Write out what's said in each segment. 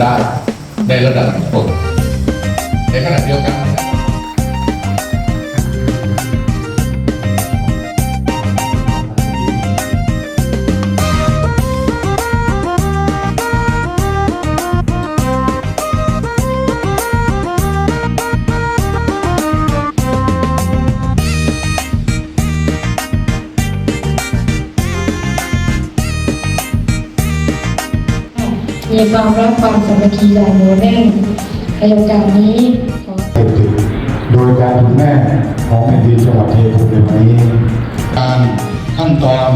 ได้ในระดับทุกคนในขณะเดียวกัน มีความรักความสามัคคีอย่างเหนียวแน่นในโอกาสนี้ขอเสพติดโดยการถึงแม่ของแผ่นดินจังหวัดเทพุในวันนี้การขั้นตอน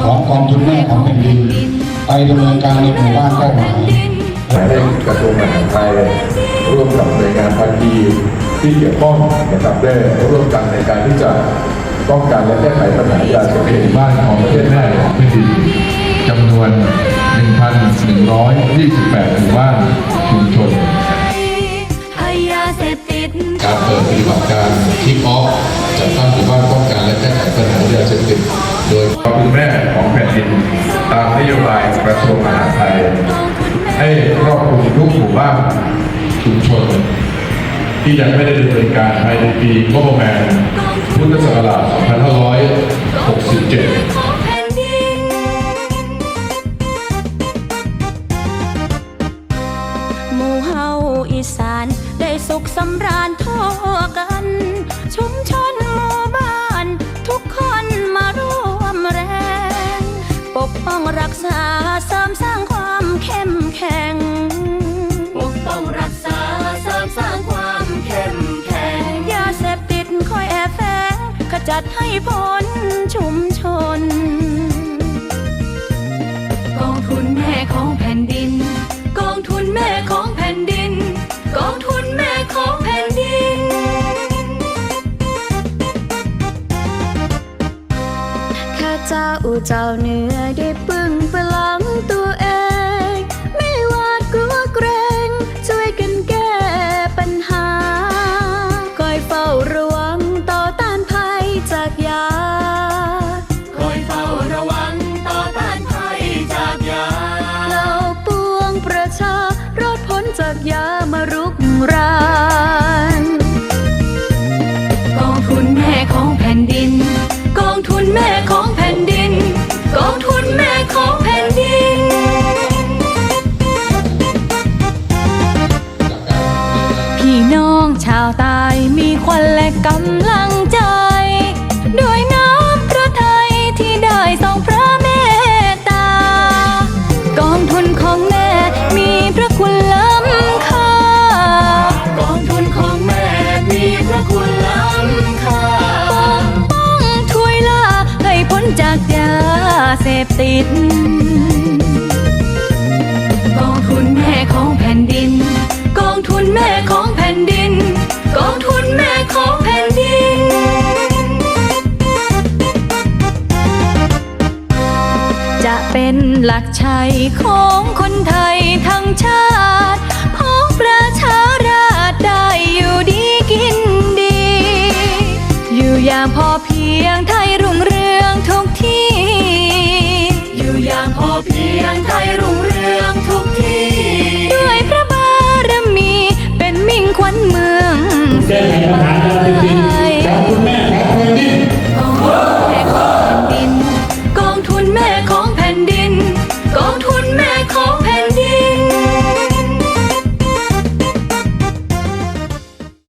ของกองทุนแม่ของแผ่นดินไปดำเนินการในหมู่บ้านเป้าหมายหมายเลขกระทรวงมหาดไทยร่วมกับหน่วยงานภาคีที่เกี่ยวข้องนะครับได้ร่วมกันในการที่จะป้องกันและแก้ไขปัญหายาเสพติดบ้านของประเทศแม่ำนวน 1,128 หมู่บ้านชุมชนการเปิดปฏิบัติการที่ออฟจัดตั้งหมู่บ้านป้องกันและแก้ไขปัญหายาเสพติดโดยขอคุณแม่ของแผ่นดินตามนโยบายกระทรวงมหาดไทย ให้ครอบคลุมทุกหมู่บ้านชุมชน ที่ยังไม่ได้ดำเนินการภายในปีงบประมาณพุทธศักราช2567ำราญทั่วกัน ชุมชนหมู่บ้าน ทุกคนมาร่วมแรง ปกป้องรักษาเสริมสร้างความเข้มแข็ง ปกป้องรักษาเสริมสร้างความเข้มแข็งยาเสพติดคอยแอบแฝงขจัดให้พ้นชุมชน กองทุนแม่ของแผ่นดิน กองทุนแม่ของ เจ้าเจ้าเหนือได้ปึงพลังตัวเอง ไม่หวาดกลัวเกรง ช่วยกันแก้ปัญหา คอยเฝ้าระวังต่อต้านภัยจากยา คอยเฝ้าระวังต่อต้านภัยจากยาเราปวงประชารอดพ้นจากยามารุกราน กองทุนแม่ของแผ่นดิน ชาวใตายมีควันและกำลังใจ ด้วยน้ำพระทัยที่ได้ทรงพระเมตตา กองทุนของแม่มีพระคุณล้ำค่า กองทุนของแม่มีพระคุณล้ำค่าปกป้องช่วยล่าให้พ้นจากยาเสพติด กองทุนแม่ของแผ่นดิน กองทุนแม่ของ เป็นหลักชัยของคนไทยทั้งชาติ